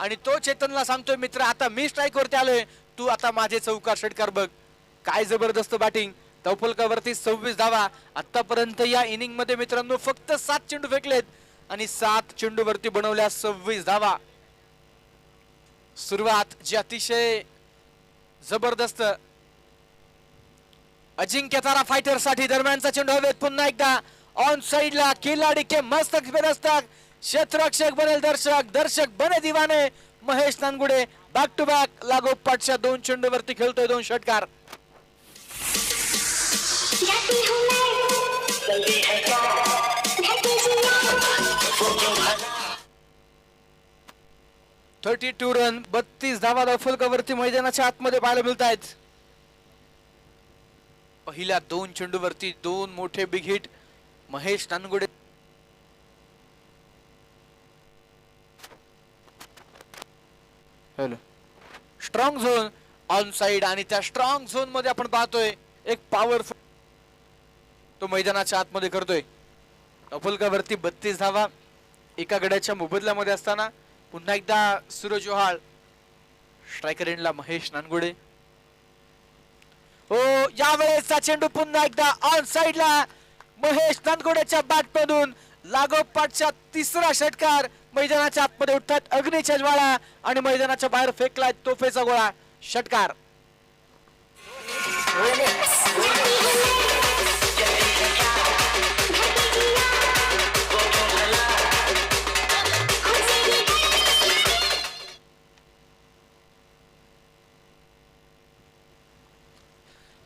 आणि तो चेतनला सांगतोय मित्र आता मी स्ट्राईक वरती आलोय. तू आता माझे चौकार षटकार बघ. काय जबरदस्त बॅटिंग तौफलकावरती सव्वीस धावा. आतापर्यंत या इनिंगमध्ये मित्रांनो फक्त सात चेंडू फेकलेत आणि सात चेंडू वरती बनवल्या सव्वीस धावा. सुरुवात जी अतिशय जबरदस्त अजिंक्य तारा फायटरसाठी दरम्यानचा चेंडू हवेत. पुन्हा एकदा ऑन साइडला खिलाडी के मस्त असतात क्षेत्ररक्षक बनेल दर्शक दर्शक बने दिवाने. Mahesh Nangude back to back लागोपाठच्या दोन चेंडूवरती खेळतोय दोन षटकार. थर्टी टू रन बत्तीस धावा दफलकावरती मैदानाच्या आतमध्ये पाहायला मिळत आहेत पहिल्या दोन चेंडूवरती दोन मोठे big hit Mahesh Nangude hello strong zone on side आणि त्या स्ट्रॉंग झोनमध्ये आपण पाहतोय एक पॉवरफुल तो मैदानाच्या आतमध्ये करतोय. अफुलकावरती बत्तीस धावा एका गड्याच्या मोबदल्यामध्ये असताना पुन्हा एकदा सूरज ओहाळ. स्ट्रायकर एंडला महेश नानगुडे. हो यावेळेसचा चेंडू पुन्हा एकदा ऑन साइडला महेश नानगुडेच्या बॅटमधून लागोपाठच्या तिसरा षटकार मैदानाच्या आतमध्ये उठतात अग्नीच्या ज्वाळा आणि मैदानाच्या बाहेर फेकलाय तोफेचा गोळा. षटकार.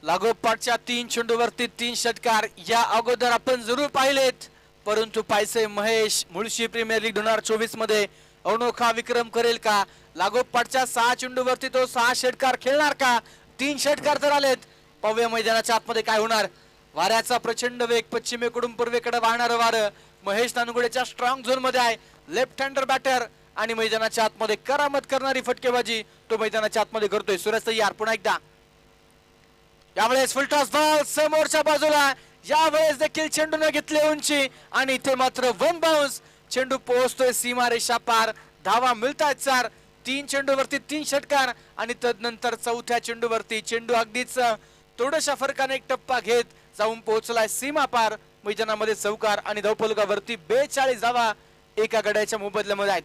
लागोपाठच्या तीन चेंडूवरती तीन षटकार. या अगोदर आपण जरूर पाहिलेत. परंतु पायसे महेश मुळशी प्रीमियर लीग दोन हजार चोवीसमध्ये अनोखा विक्रम करेल का? लागोपाठच्या सहा चेंडूवरती तो सहा षटकार खेळणार का? तीन षटकार तर आलेत. पाहूया मैदानाच्या आतमध्ये काय होणार? वाऱ्याचा प्रचंड वेग पश्चिमेकडून पूर्वेकडे वाहणारं वारं महेश नानगुडेच्या स्ट्रॉंग झोनमध्ये आहे. लेफ्ट हँडर बॅटर आणि मैदानाच्या आतमध्ये करामत करणारी फटकेबाजी तो मैदानाच्या आतमध्ये करतोय. सुरेश तयार पुन्हा एकदा. यावेळेस फुलटॉस बॉल समोरच्या बाजूला. यावेळेस देखील चेंडून घेतले उंची. आणि इथे मात्र वन बाउन्स चेंडू पोहोचतोय सीमारेषा पार. धावा मिळतात चार. तीन चेंडूवरती तीन षटकार. आणि तदनंतर चौथ्या चेंडूवरती चेंडू अगदीच थोड्याशा फरकाने एक टप्पा घेत जाऊन पोहोचलाय सीमा पार. मैदानामध्ये चौकार आणि धावफलकावरती बेचाळीस धावा एका गड्याच्या मोबदल्यामध्ये आहेत.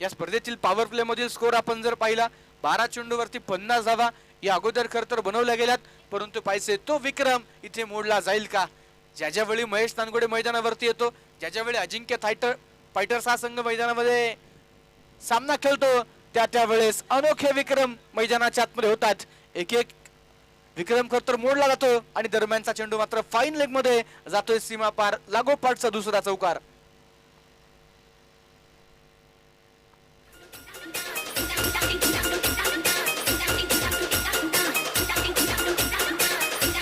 या स्पर्धेतील पॉवर प्ले मधील स्कोर आपण जर पाहिला बारा चेंडूवरती पन्नास धावा या अगोदर खर तर बनवल्या गेल्यात परंतु पाहिजे तो विक्रम इथे मोडला जाईल का? ज्या ज्या वेळी महेश नानगोडे मैदानावरती येतो ज्या ज्या वेळी अजिंक्य थायटर फायटर्स हा संघ मैदानामध्ये सामना खेळतो त्या त्यावेळेस अनोखे विक्रम मैदानाच्या आतमध्ये होतात. एक एक विक्रम खर तर मोडला जातो आणि दरम्यानचा चेंडू मात्र फाईन लेगमध्ये जातोय सीमा पार लागोपाठचा दुसरा चौकार.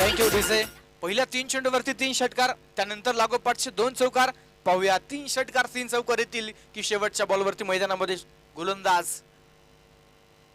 थँक्यू विजय पहिल्या तीन चेंडूवरती तीन षटकार त्यानंतर लागोपाठचे दोन चौकार. पाहूया तीन षटकार तीन चौकार येतील की शेवटच्या बॉलवरती मैदानामध्ये गोलंदाज.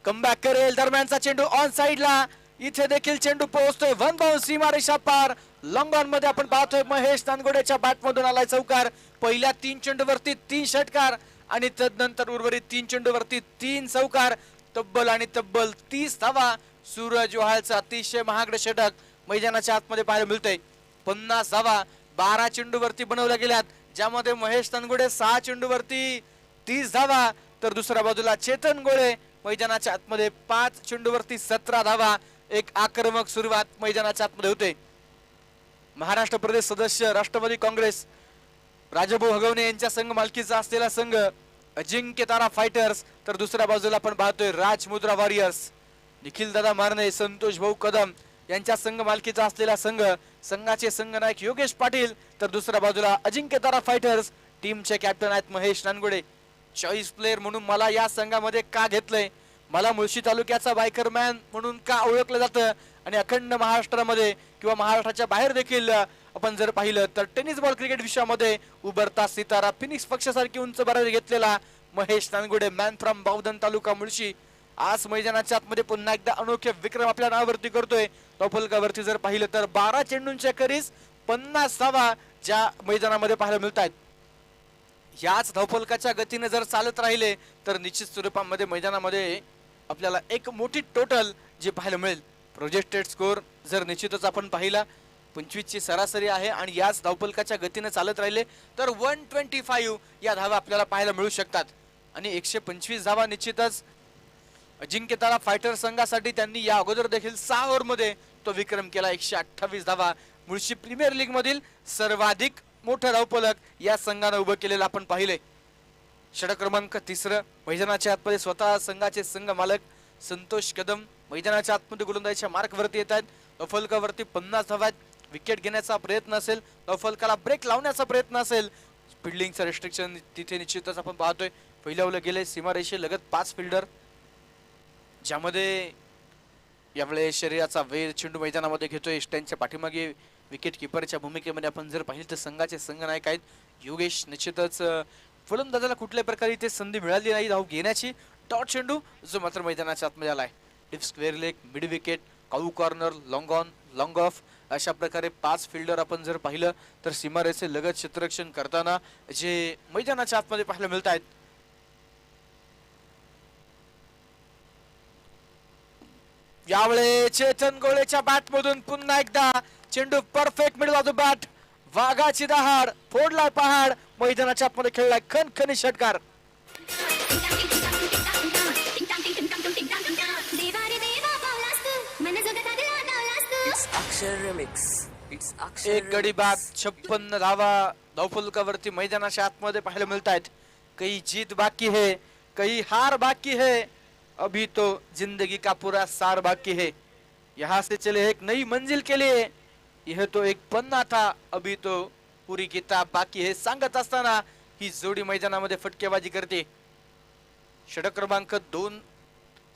कमबॅक करेल दरम्यानचा चेंडू ऑन साइडला इथे देखील चेंडू पोहोचतोय. वन बाउन्स सीमारेषा पार लॉंग ऑनमध्ये आपण पाहतोय महेश नांदगोड्याच्या बॅट मधून आलाय चौकार. पहिल्या तीन चेंडूवरती तीन षटकार आणि तदनंतर उर्वरित तीन चेंडूवरती तीन चौकार. तब्बल आणि तब्बल तीस धावा. सूरज ओहाळचा अतिशय महागड षटक. मैदानाच्या आतमध्ये पाहायला मिळतंय. पन्नास धावा बारा चेंडूवरती बनवल्या गेल्यात. ज्यामध्ये महेश तनगुडे सहा चेंडूवरती तीस धावा तर दुसऱ्या बाजूला चेतन गोळे मैदानाच्या आतमध्ये पाच चेंडूवरती सतरा धावा. एक आक्रमक सुरुवात मैदानाच्या आतमध्ये होते. महाराष्ट्र प्रदेश सदस्य राष्ट्रवादी काँग्रेस राजभाऊ हगवणे यांच्या संघ मालकीचा असलेला संघ अजिंक्य तारा फायटर्स तर दुसऱ्या बाजूला आपण पाहतोय राजमुद्रा वॉरियर्स. निखिल दादा मारणे संतोष भाऊ कदम यांच्या संघ मालकीचा असलेला संघ संघाचे संघनायक योगेश पाटील तर दुसऱ्या बाजूला अजिंक्य तारा फायटर्स टीमचे कॅप्टन आहेत महेश नानगुडे. चॉईस प्लेअर म्हणून मला या संघामध्ये का घेतलंय? मला मुळशी तालुक्याचा बायकर मॅन म्हणून का ओळखलं जातं? आणि अखंड महाराष्ट्रामध्ये किंवा महाराष्ट्राच्या बाहेर देखील आपण जर पाहिलं तर टेनिस बॉल क्रिकेट विश्वामध्ये उभरता सितारा फिनिक्स पक्षासारखी उंच बरारी घेतलेला महेश नानगुडे मॅन फ्रॉम बावधन तालुका मुळशी. आज मैदानाच्या आतमध्ये पुन्हा एकदा अनोखे विक्रम आपल्या नावावरती करतोय. टॉपलकावरती जर पाहिलं तर बारा चेंडूंच्या करीस पन्नास धावा ज्या मैदानामध्ये पाहायला मिळत आहेत याच धावफलकाच्या गतीने जर चालत राहिले तर निश्चित स्वरूपामध्ये मैदानामध्ये आपल्याला एक मोठी टोटल जे पाहायला मिळेल. प्रोजेक्टेड स्कोर जर निश्चितच आपण पाहिला पंचवीसची सरासरी आहे आणि याच धावपलकाच्या गतीने चालत राहिले तर वन ट्वेंटी फाईव्ह या धावा आपल्याला पाहायला मिळू शकतात. आणि एकशे पंचवीस धावा निश्चितच अजिंक्यतारा फायटर संघासाठी त्यांनी या अगोदर देखील सहा ओव्हरमध्ये तो विक्रम केला. एकशे अठ्ठावीस धावा मुळशी प्रीमियर लीग मधील सर्वाधिक मोठं धावपलक या संघानं उभं केलेलं आपण पाहिले षटक क्रमांक तिसरं मैदानाच्या आतमध्ये स्वतः संघाचे संघ मालक संतोष कदम मैदानाच्या आतमध्ये गोलंदाजीच्या मार्कवरती येत आहेत. अफलकावरती पन्नास धावा आहेत विकेट घेण्याचा प्रयत्न असेल अफलकाला ब्रेक लावण्याचा प्रयत्न असेल. फिल्डिंगचं रेस्ट्रिक्शन तिथे निश्चितच आपण पाहतोय. पहिल्यावलं गेले सीमारेषे लगत पाच फिल्डर ज्यामध्ये यावेळेस शरीराचा वेळ चेंडू मैदानामध्ये घेतोय त्यांच्या पाठीमागे विकेट किपरच्या भूमिकेमध्ये आपण जर पाहिलं तर संघाचे संघनायक आहेत. योगेश निश्चितच फलंदाजाला कुठल्याही प्रकारे इथे संधी मिळाली नाही धाव घेण्याची. डॉट चेंडू जो मात्र मैदानाच्या आतमध्ये आला आहे deep square leg mid wicket cow corner long on long off अशा प्रकारे पाच फिल्डर आपण जर पाहिलं तर सीमारेचे लगत क्षेत्ररक्षण करताना जे मैदानाच्या आतमध्ये पाहायला मिळत आहेत यावेळे चेतन गोळेच्या बॅट मधून पुन्हा एकदा चेंडू परफेक्ट मिळला तो बॅट वाघाची दहाड फोडलाय पहाड मैदानाच्या आतमध्ये खेळलाय खनखनी षटकार. एक गडी बाद छप्पन्न धावा धावफुलकावरती मैदानाच्या आतमध्ये पाहायला मिळत आहेत काही जीत बाकी है काही हार बाकी है अभी तो जिंदगी का पूरा सार बाकी है। यहाँ से चले एक नई मंजिल के लिए। यह तो एक पन्ना था। अभी तो पुरी किताब बाकी है। सांगत असताना ही जोडी मैदानामध्ये फटकेबाजी करते। षटक क्रमांक दोन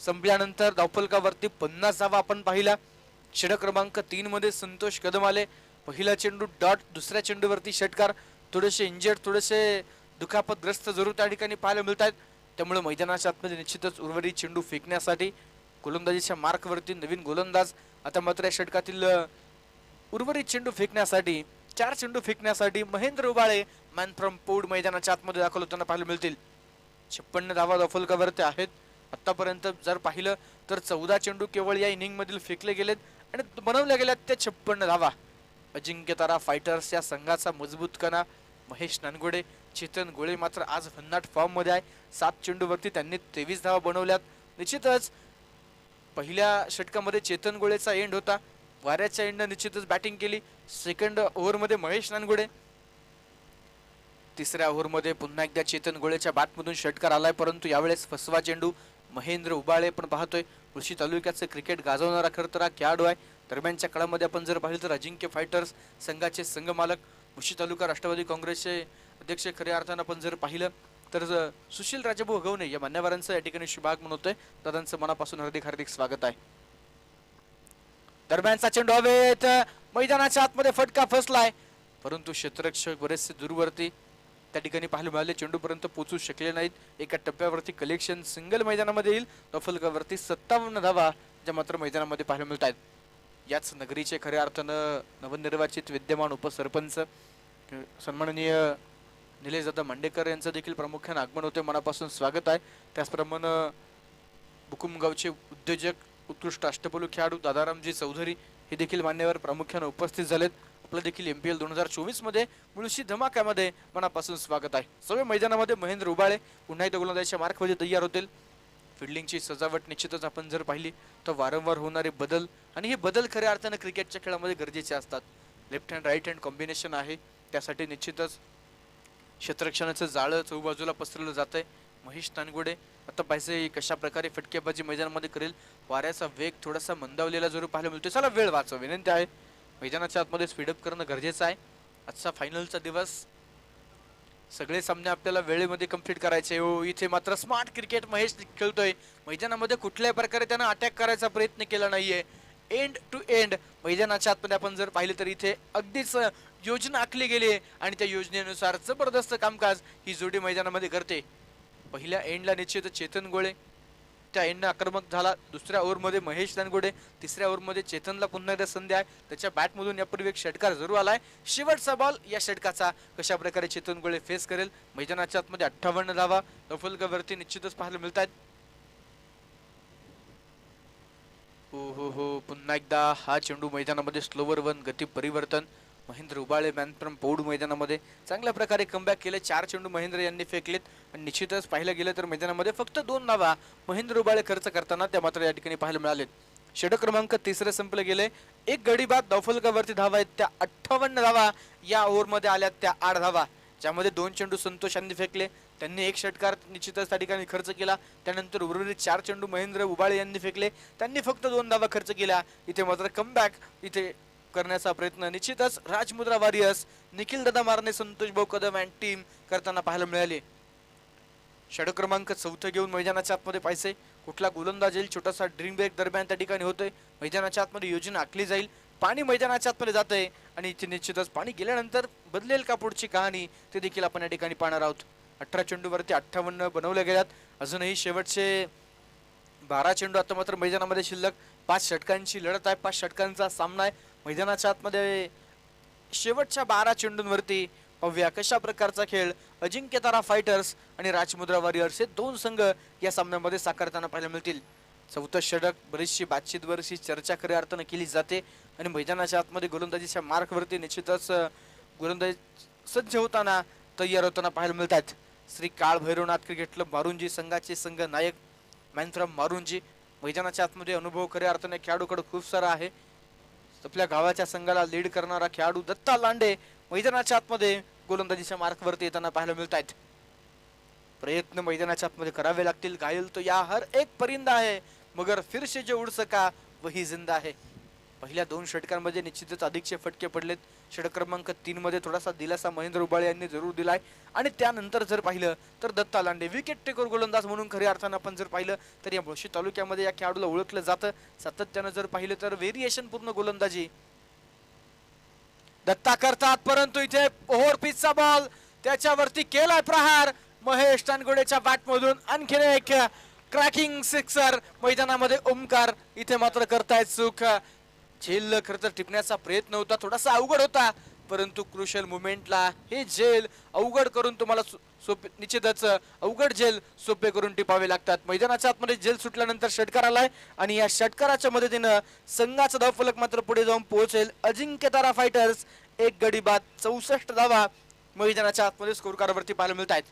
संपल्यानंतर धावफलकावरती पन्नासावा आपण पाहिला. षटक क्रमांक तीन मध्ये संतोष कदम आले पहिला चेंडू डॉट दुसऱ्या चेंडूवरती षटकार. थोडेसे इंजर्ड थोडेसे दुखापतग्रस्त जरूर त्या ठिकाणी पाहायला मिळत आहेत त्यामुळे मैदानाच्या आतमध्ये निश्चितच उर्वरित चेंडू फेकण्यासाठी गोलंदाजीच्या मार्कवरती नवीन गोलंदाज आता मात्र या षटकातील उर्वरित चेंडू फेकण्यासाठी चार चेंडू फेकण्यासाठी महेंद्र उबाळे मॅन फ्रॉम पोड मैदानाच्या आतमध्ये दाखल होताना पाहायला मिळतील. छप्पन्न धावा दफलकावरती आहेत. आतापर्यंत जर पाहिलं तर चौदा चेंडू केवळ या इनिंगमधील फेकले गेलेत आणि बनवल्या गेल्यात त्या छप्पन्न धावा. अजिंक्यतारा फायटर्स या संघाचा मजबूत कणा महेश नानगोडे चेतन गोळे मात्र आज भन्नाट फॉर्ममध्ये आहे. सात चेंडूवरती त्यांनी तेवीस धावा बनवल्यात. निश्चितच पहिल्या षटकामध्ये चेतन गोळेचा एंड होता. वाऱ्याच्या एंडनं निश्चितच बॅटिंग केली. सेकंड ओव्हरमध्ये महेश नानगुडे. तिसऱ्या ओव्हरमध्ये पुन्हा एकदा चेतन गोळेच्या बॅटमधून षटकार आलाय. परंतु यावेळेस फसवा चेंडू महेंद्र उबाळे पण पाहतोय. कृषी तालुक्याचं क्रिकेट गाजवणारा खरं तर हा खेळाडू आहे. दरम्यानच्या काळामध्ये आपण जर पाहिलं तर अजिंक्य फायटर्स संघाचे संघ मालक मुळशी तालुका राष्ट्रवादी काँग्रेसचे अध्यक्ष खऱ्या अर्थानं आपण जर पाहिलं तर सुशील राजाभाऊ गवणे या मान्यवरांचं या ठिकाणी शुभागमन होतंय. दादांचं मनापासून हार्दिक हार्दिक स्वागत आहे. दरम्यानचा चेंडू हवेत मैदानाच्या आतमध्ये फटका फसलाय. परंतु क्षेत्ररक्षक बरेचसे दूरवरती त्या ठिकाणी पाहायला मिळाले. चेंडूपर्यंत पोहोचू शकले नाहीत. एका टप्प्यावरती कलेक्शन सिंगल मैदानामध्ये येईल. फलकावरती सत्तावन्न धावा ज्या मात्र मैदानामध्ये पाहायला मिळत आहेत याच नगरीचे खऱ्या अर्थानं नवनिर्वाचित विद्यमान उपसरपंच सन्माननीय निलेश दादा मांडेकर यांचं देखील प्रामुख्याने आगमन होते. मनापासून स्वागत आहे. त्याचप्रमाणे बुकुमगावचे उद्योजक उत्कृष्ट अष्टपलू खेळाडू दादारामजी चौधरी हे देखील मान्यवर प्रामुख्याने उपस्थित झालेत. आपलं देखील एम पी एल दोन हजार चोवीसमध्ये मुळशी धमाक्यामध्ये मनापासून स्वागत आहे. सगळे मैदानामध्ये महेंद्र उबाळे पुन्हा एकदा गोलंदाजीच्या मार्कमध्ये तयार होतील. फिल्डिंगची सजावट निश्चितच आपण जर पाहिली तर वारंवार होणारे बदल आणि हे बदल खऱ्या अर्थानं क्रिकेटच्या खेळामध्ये गरजेचे असतात. Left hand right hand combination आहे. त्यासाठी निश्चितच क्षेत्ररक्षणाचं जाळं चौबाजूला पसरलं जात आहे महेश तानगुडे आता पाहिजे कशा प्रकारे फटकेबाजी मैदानामध्ये करेल? वाऱ्याचा वेग थोडासा मंदावलेला जरूर पाहायला मिळतो चला वेळ वाचव. विनंती आहे मैदानाच्या आतमध्ये स्पीडअप करणं गरजेचं आहे. आजचा फायनलचा दिवस. सगळे सामने आपल्याला वेळेमध्ये कंप्लीट करायचे. हो इथे मात्र स्मार्ट क्रिकेट महेश खेळतोय. मैदानामध्ये कुठल्याही प्रकारे त्यानं अटॅक करायचा प्रयत्न केला नाहीये. एंड टू एंड मैदानाच्या आतमध्ये आपण जर पाहिलं तर इथे अगदीच योजना आखली गेली आहे आणि त्या योजनेनुसार जबरदस्त कामकाज ही जोडी मैदानामध्ये करते. पहिल्या एंडला निश्चित चेतन गोळे त्या एंडनं आक्रमक झाला. दुसऱ्या ओव्हरमध्ये महेश दानगोडे तिसऱ्या ओव्हरमध्ये चेतनला पुन्हा एकदा संधी आहे. त्याच्या बॅटमधून यापूर्वी एक षटकार जरूर आलाय. शेवटचा बॉल या षटकाचा कशा प्रकारे चेतन गोळे फेस करेल? मैदानाच्या आतमध्ये अठ्ठावन्न धावा. नफलकावरती निश्चितच पाहायला मिळत आहेत हो हो हो. पुन्हा एकदा हा चेंडू मैदानामध्ये स्लोवर वन गती परिवर्तन. महेंद्र उबाळे मॅनप्रम पौड मैदानामध्ये. चांगल्या प्रकारे कमबॅक केले. चार चेंडू महेंद्र यांनी फेकलेत. आणि निश्चितच पाहिलं गेलं तर मैदानामध्ये फक्त दोन नावा महेंद्र उबाळे खर्च करताना त्या मात्र या ठिकाणी पाहायला मिळालेत. षटक क्रमांक तिसरे संपले गेले एक गडी बाद दौफलकावरती धावा आहेत. त्या अठ्ठावन्न धावा या ओव्हरमध्ये आल्यात त्या आठ धावा. ज्यामध्ये दोन चेंडू संतोष यांनी फेकले. त्यांनी एक षटकार निश्चितच त्या ठिकाणी खर्च केला. त्यानंतर उर्वरित चार चेंडू महेंद्र उबाळे यांनी फेकले. त्यांनी फक्त दोन धावा खर्च केला इथे मात्र कमबॅक इथे करण्याचा प्रयत्न. निश्चितच राजमुद्रा वॉरियर्स निखिल दादा मारणे संतोष भाऊ कदम अँड टीम करताना पाहायला मिळाले. षटक क्रमांक चौथं घेऊन मैदानाच्या आतमध्ये पाहिजे कुठला गोलंदाज येईल? छोटासा ड्रीम ब्रेक दरम्यान त्या ठिकाणी होतोय. मैदानाच्या आतमध्ये योजना आखली जाईल. पाणी मैदानाच्या आतमध्ये जातंय. आणि इथे निश्चितच पाणी गेल्यानंतर बदलेल का पुढची कहाणी ते देखील आपण या ठिकाणी पाहणार आहोत. अठरा चेंडूवरती अठ्ठावन्न बनवल्या गेल्यात. अजूनही शेवटचे बारा चेंडू आता मात्र मैदानामध्ये शिल्लक. पाच षटकांची लढत आहे. पाच षटकांचा सामना आहे. मैदानाच्या आतमध्ये शेवटच्या बारा चेंडूंवरती पाहूया कशा प्रकारचा खेळ अजिंक्य तारा फायटर्स आणि राजमुद्रा वॉरियर्स हे दोन संघ या सामन्यामध्ये साकारताना पाहायला मिळतील. चौथं षटक बरीचशी बातचीत बरीचशी चर्चा खऱ्या अर्थानं केली जाते आणि मैदानाच्या आतमध्ये गोलंदाजीच्या मार्कवरती निश्चितच गोलंदाज सज्ज होताना तयार होताना पाहायला मिळत आहेत श्री काळ भैरवनाथ क्रिकेट क्लब मारुंजी संघाचे संघ नायक मॅन फ्रॉम मारुंजी. मैदानाच्या आतमध्ये अनुभव खऱ्या अर्थाने खेळाडूकडे खूप सारा आहे. आपल्या गावाच्या संघाला लीड करणारा खेळाडू दत्ता लांडे मैदानाच्या आतमध्ये गोलंदाजीच्या मार्कवरती येताना पाहायला मिळत आहेत प्रयत्न मैदानाच्या आतमध्ये करावे लागतील. घायल तो या हर एक परिंदा आहे मगर फिरसे जे उडसका उड सका वही जिंदा आहे. पहिल्या दोन षटकांमध्ये निश्चितच अधिकचे फटके पडलेत. षटक क्रमांक तीन मध्ये थोडासा दिलासा महेंद्र उबाळे यांनी जरूर दिलाय. आणि त्यानंतर जर पाहिलं तर दत्ता लांडे विकेट टेकर गोलंदाज म्हणून खऱ्या अर्थानं आपण जर पाहिलं तर या मुळशी तालुक्यामध्ये या खेळाडूला ओळखलं जातं. सातत्यानं जर पाहिलं तर व्हेरिएशन पूर्ण गोलंदाजी. दत्ता करतात परंतु इथे ओव्हर पिचचा बॉल त्याच्यावरती केलाय प्रहार. महेश तानगुडेच्या बॅटमधून आणखीन एक क्रॅकिंग सिक्सर मैदानामध्ये ओमकार इथे मात्र करतायत सुख. झेल खरं तर टिपण्याचा प्रयत्न होता थोडासा अवघड होता परंतु क्रुशल मुवमेंटला हे झेल अवघड करून तुम्हाला सो- सोपे निश्चितच अवघड झेल सोपे करून टिपावे लागतात. मैदानाच्या आतमध्ये झेल सुटल्यानंतर षटकार आलाय आणि या षटकाराच्या मदतीनं संघाचा धावफलक मात्र पुढे जाऊन पोहोचेल. अजिंक्य तारा फायटर्स एक गडी बाद चौसष्ट धावा मैदानाच्या आतमध्ये स्कोर कार्डवरती पाहायला मिळत आहेत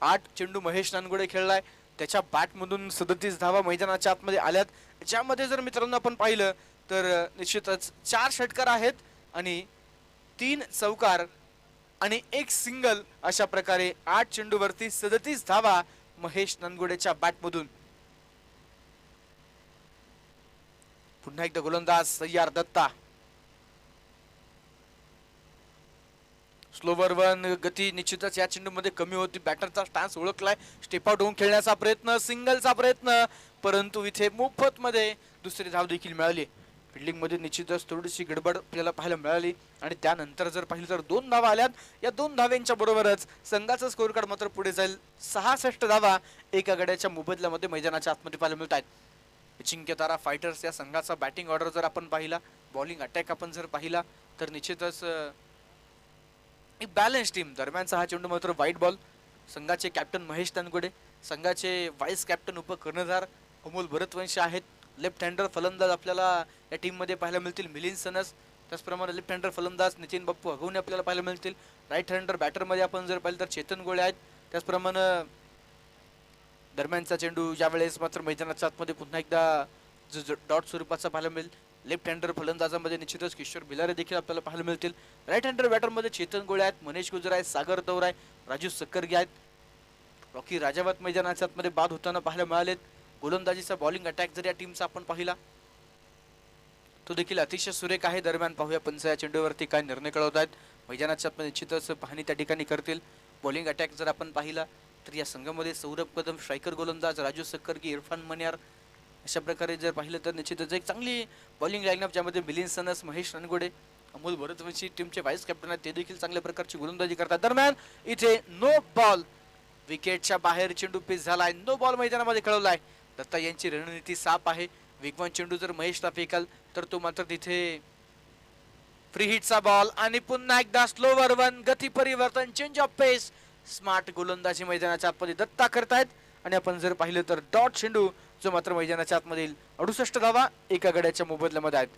आठ चेंडू महेश नानगुडे खेळलाय. त्याच्या बॅटमधून सदतीस धावा मैदानाच्या आतमध्ये आल्यात. ज्यामध्ये जर मित्रांनो आपण पाहिलं तर निश्चितच चार षटकार आहेत आणि तीन चौकार आणि एक सिंगल अशा प्रकारे आठ चेंडूवरती सदतीस धावा महेश ननगुडेच्या बॅटमधून. पुन्हा एकदा गोलंदाज सय्यार दत्ता. स्लोवर वन गती निश्चितच या चेंडूमध्ये कमी होती. बॅटरचा स्टान्स ओळखलाय. स्टेप आउट होऊन खेळण्याचा प्रयत्न सिंगलचा प्रयत्न. परंतु इथे मोफत मध्ये दुसरी धाव देखील मिळाली. फिल्डिंगमध्ये निश्चितच थोडीशी गडबड आपल्याला पाहायला मिळाली. आणि त्यानंतर जर पाहिलं तर दोन धावा आल्यात. या दोन धाव्यांच्या बरोबरच संघाचा स्कोर कार्ड मात्र पुढे जाईल. सहासष्ट धावा एका गड्याच्या मोबदल्यामध्ये मैदानाच्या आतमध्ये पाहायला मिळत आहेत चिंक्यतारा फायटर्स या संघाचा बॅटिंग ऑर्डर जर आपण पाहिला बॉलिंग अटॅक आपण जर पाहिला तर निश्चितच एक बॅलन्स टीम दरम्यानचा हा चेंडू मात्र वाईट बॉल संघाचे कॅप्टन महेश तनगुडे संघाचे व्हाईस कॅप्टन उपकर्णधार अमोल भरतवंशी आहेत. लेफ्ट हँडर फलंदाज आपल्याला या टीममध्ये पाहायला मिळतील. मिलिंद सनस त्याचप्रमाणे लेफ्ट हँडर फलंदाज नितीन बाप्पू हगवणे आपल्याला पाहायला मिळतील. राईट हँडर बॅटरमध्ये आपण जर पाहिलं तर चेतन गोळे आहेत. त्याचप्रमाणे दरम्यानचा चेंडू यावेळेस मात्र मैदानाच्या आतमध्ये पुन्हा एकदा जो डॉट स्वरूपाचा पाहायला मिळेल. लेफ्ट हँडर फलंदाजामध्ये निश्चितच किशोर भिलारे देखील आपल्याला पाहायला मिळतील. राईट हँडर बॅटरमध्ये चेतन गोळे आहेत. मनीष गुजर आहेत सागर तौर आहे राजू सक्करगे आहेत. रॉकी राजावत मैदानाच्या आतमध्ये बाद होताना पाहायला मिळालेत. गोलंदाजीचा बॉलिंग अटॅक जर या टीमचा आपण पाहिला तो देखील अतिशय सुरेख आहे. दरम्यान पाहूया पंच या चेंडूवरती काय निर्णय कळवत आहेत. मैदानाच्या आतमध्ये निश्चितच पाहणी त्या ठिकाणी करतील. बॉलिंग अटॅक जर आपण पाहिला तर या संघामध्ये सौरभ कदम स्ट्रायकर गोलंदाज राजू सक्करगी इरफान मन्यार अशा प्रकारे जर पाहिलं तर निश्चितच एक चांगली बॉलिंग लाईनअप ज्यामध्ये मिलिंद सनस महेश रणगोडे अमोल भरतवंशी टीमचे व्हाईस कॅप्टन आहेत. ते देखील चांगल्या प्रकारची गोलंदाजी करतात. दरम्यान इथे नो बॉल विकेटच्या बाहेर चेंडू पीस झालाय. नो बॉल मैदानामध्ये खेळवलाय दत्ता यांची रणनीती साप आहे. वेगवान चेंडू जर महेशला फेकाल तर तो मात्र तिथे फ्री हिटचा बॉल आणि पुन्हा एकदा स्लोवर वन गती परिवर्तन चेंज ऑफ पेस स्मार्ट गोलंदाजी मैदानाच्या आतमध्ये दत्ता करतायत. आणि आपण जर पाहिलं तर डॉट चेंडू जो मात्र मैदानाच्या आतमधील अडुसष्ट धावा एका गड्याच्या मोबदल्यामध्ये आहेत.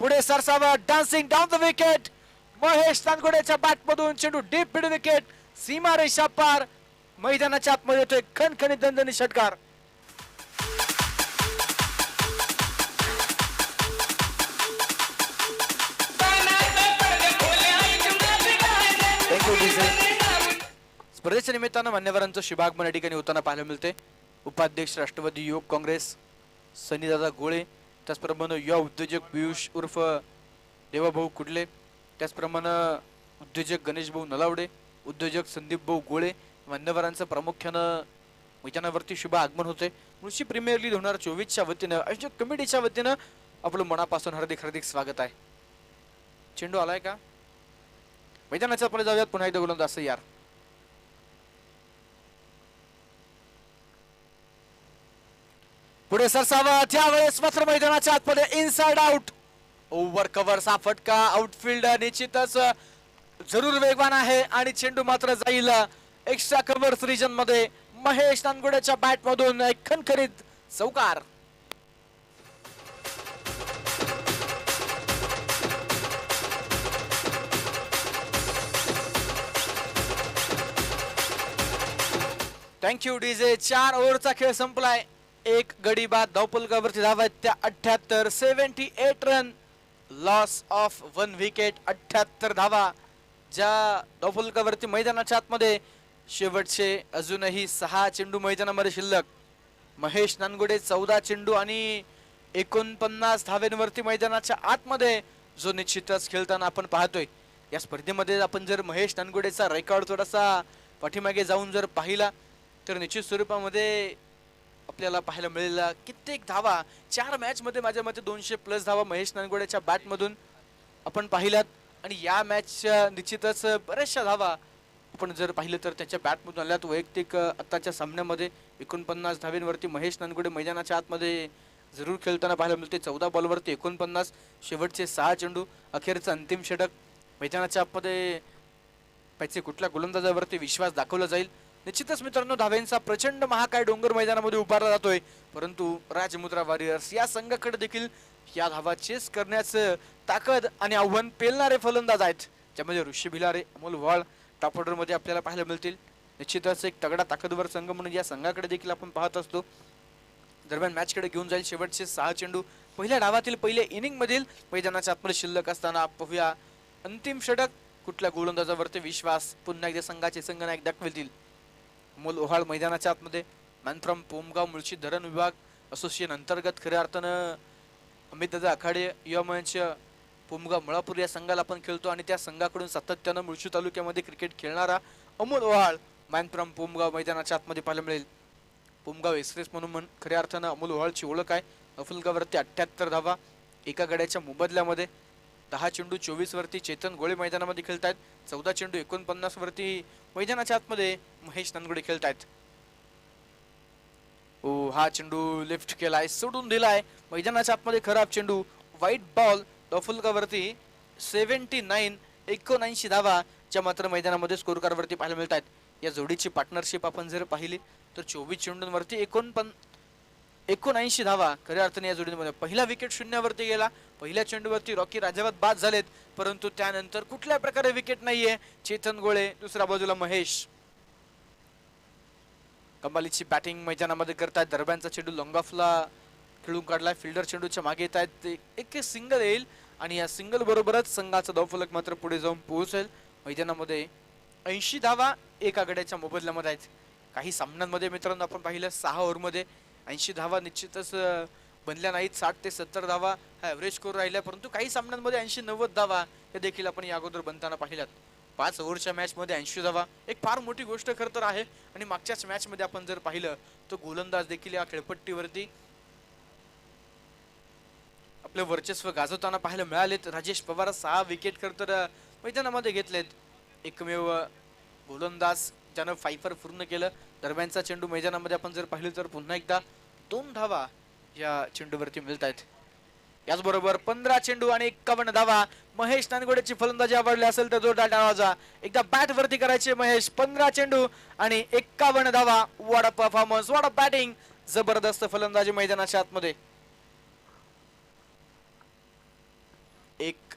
पुढे Sarsawa dancing down the wicket Mahesh तानगोड्याच्या bat मधून चेंडू डीप मिड विकेट सीमा रेषा पार मैदानाच्या आतमध्ये येतोय खणखणीत दणदणी षटकार. स्पर्धेच्या निमित्तानं मान्यवरांचं शुभागमन या ठिकाणी होताना पाहायला मिळते उपाध्यक्ष राष्ट्रवादी युवक काँग्रेस सनीदादा गोळे त्याचप्रमाणे युवा उद्योजक पियुष उर्फ देवाभाऊ कुडले त्याचप्रमाणे उद्योजक गणेश भाऊ नलावडे उद्योजक संदीप भाऊ गोळे मान्यवरांचं प्रामुख्यानं मैदानावरती शुभ आगमन होते मुळशी प्रीमियर लीग दोन हजार चोवीसच्या वतीनं आयोजक कमिटीच्या वतीनं आपलं मनापासून हार्दिक हार्दिक स्वागत आहे. चेंडू आलाय का? मैदानाच्या पुढे जाऊयात पुन्हा एकदा गोलंदाज यार पुढे सरसावा त्यावेळेस मात्र मैदानाच्या आतमध्ये इनसाइड आउट ओव्हर कव्हरचा फटका आउटफिल्ड निश्चितच जरूर वेगवान आहे आणि चेंडू मात्र जाईल. एक्स्ट्रा कव्हर्स रिजनमध्ये महेश नानगुड्याच्या बॅट मधून एक खणखरीत चौकार थँक्यू डीजे चार ओव्हरचा खेळ संपलाय. एक गडी बाद धावपलकावरती धावा आहेत त्या अठ्याहत्तर seventy eight run loss of one wicket अठ्याहत्तर धावा. ज्या डॉफुलकावरती मैदानाच्या आतमध्ये शेवटचे अजूनही सहा चेंडू मैदानामध्ये शिल्लक. महेश नानगुडे चौदा चेंडू आणि एकोणपन्नास धावेंवरती मैदानाच्या आतमध्ये जो निश्चितच खेळताना आपण पाहतोय. या स्पर्धेमध्ये आपण जर महेश नानगुडेचा रेकॉर्ड थोडासा पाठीमागे जाऊन जर पाहिला तर निश्चित स्वरूपामध्ये आपल्याला पाहायला मिळेल कित्येक धावा. चार मॅचमध्ये माझ्या मते दोनशे प्लस धावा महेश नानगोड्याच्या बॅटमधून आपण पाहिल्यात. आणि या मॅचच्या निश्चितच बऱ्याचशा धावा. आपण जर पाहिलं तर त्याच्या बॅटमधून आल्यात वैयक्तिक आत्ताच्या सामन्यामध्ये एकोणपन्नास धावेंवरती महेश नानगुडे मैदानाच्या आतमध्ये जरूर खेळताना पाहायला मिळते. चौदा बॉलवरती एकोणपन्नास शेवटचे सहा चेंडू अखेरचं अंतिम षटक. मैदानाच्या आतमध्ये पाहिजे कुठल्या गोलंदाजावरती विश्वास दाखवला जाईल? निश्चितच मित्रांनो धाव्यांचा प्रचंड महाकाय डोंगर मैदानामध्ये उभारला जातोय. परंतु राजमुद्रा वॉरियर्स या संघाकडे देखील या धावा चेस करण्याचं ताकद आणि आव्हान पेलणारे फलंदाज आहेत. ज्यामध्ये ऋषी भिलारे अमोल व्हाळ टॉपमध्ये आपल्याला पाहायला मिळतील. निश्चितच एक तगडा ताकदवर संघ म्हणून या संघाकडे देखील आपण पाहत असतो. दरम्यान मॅचकडे घेऊन जाईल शेवटचे सहा चेंडू. पहिल्या डावातील पहिले इनिंग मधील मैदानाच्या आतमध्ये शिल्लक असताना पाहूया. अंतिम षटक. कुठल्या गोलंदाजावरती विश्वास? पुन्हा एकदा संघाचे संघ नायक दाखवतील. अमोल ओहाळ मैदानाच्या आतमध्ये. मॅन फ्रॉम पोमगाव मुळशी धरण विभाग. असोसिएशन अंतर्गत खऱ्या अर्थानं अमित दादा आखाडे युवा मंच पोमगाव मळापूर या संघाला आपण खेळतो आणि त्या संघाकडून सातत्यानं मुळशी तालुक्यामध्ये क्रिकेट खेळणारा अमोल ओहाळ मॅनप्रम पुमगाव पोमगाव मैदानाच्या आतमध्ये पाहायला मिळेल. पोमगाव एक्सप्रेस म्हणून म्हण खऱ्या अर्थानं अमोल ओहाळची ओळख आहे. अफुलगावरती अठ्ठ्याहत्तर धावा एका गड्याच्या मोबदल्यामध्ये. दहा चेंडू चोवीसवरती चेतन गोळे मैदानामध्ये खेळत आहेत चौदा चेंडू एकोणपन्नासवरती मैदानाच्या आतमध्ये महेश रणगुडे खेळत आहेत ओ हा चेंडू लिफ्ट केलाय सोडून दिलाय. मैदानाच्या आतमध्ये खराब चेंडू व्हाईट बॉल दफुलकावरती सेव्हन्टी नाईन एकोणऐंशी धावा ज्या मात्र मैदानामध्ये स्कोर पाहायला मिळत आहेत या जोडीची पार्टनरशिप आपण जर पाहिली तर चोवीस चेंडूंवरती एकोणपन एकोणऐंशी धावा. खऱ्या अर्थाने या जोडीमध्ये पहिला विकेट शून्यावरती गेला. पहिल्या चेंडूवरती रॉकी राजावत बाद झालेत. परंतु त्यानंतर कुठल्या प्रकारे विकेट नाहीये? चेतन गोळे दुसऱ्या बाजूला महेश. कमालीची बॅटिंग मैदानामध्ये करत आहेत दरम्यानचा चेंडू लॉंग ऑफला खेळून काढलाय. फिल्डर चेंडूच्या मागे येत आहेत एक सिंगल येईल आणि या सिंगल बरोबरच संघाचा धावफलक मात्र पुढे जाऊन पोहोचेल. मैदानामध्ये ऐंशी धावा एका गड्याच्या मोबदल्यामध्ये आहेत. काही सामन्यांमध्ये मित्रांनो आपण पाहिलं सहा ओव्हरमध्ये ऐंशी धावा निश्चितच बनल्या नाहीत. साठ ते सत्तर धावा हा ॲव्हरेज स्कोर राहिला परंतु काही सामन्यांमध्ये ऐंशी नव्वद धावा हे देखील आपण या अगोदर बनताना पाहिल्यात. पाच ओव्हरच्या मॅचमध्ये ऐंशी धावा. एक फार मोठी गोष्ट खरं तर आहे. आणि मागच्याच मॅचमध्ये आपण जर पाहिलं तर गोलंदाज देखील या खेळपट्टीवरती आपलं वर्चस्व गाजवताना पाहायला मिळालेत. राजेश पवार सहा विकेट खरं तर मैदानामध्ये घेतलेत. एकमेव गोलंदाज ज्यानं फायफर पूर्ण केलं. दरम्यानचा चेंडू मैदानामध्ये आपण जर पाहिलं तर पुन्हा एकदा दोन धावा या चेंडूवरती मिळत आहेत याचबरोबर पंधरा चेंडू आणि एक्कावन्न धावा. महेश नानगोडेची फलंदाजी आवडली असेल तर जोरदार डावाचा. एकदा बॅट वरती करायचे महेश पंधरा चेंडू आणि एक्कावन्न धावा. वॉट परफॉर्मन्स वॉट बॅटिंग जबरदस्त फलंदाजी मैदानाच्या आतमध्ये. एक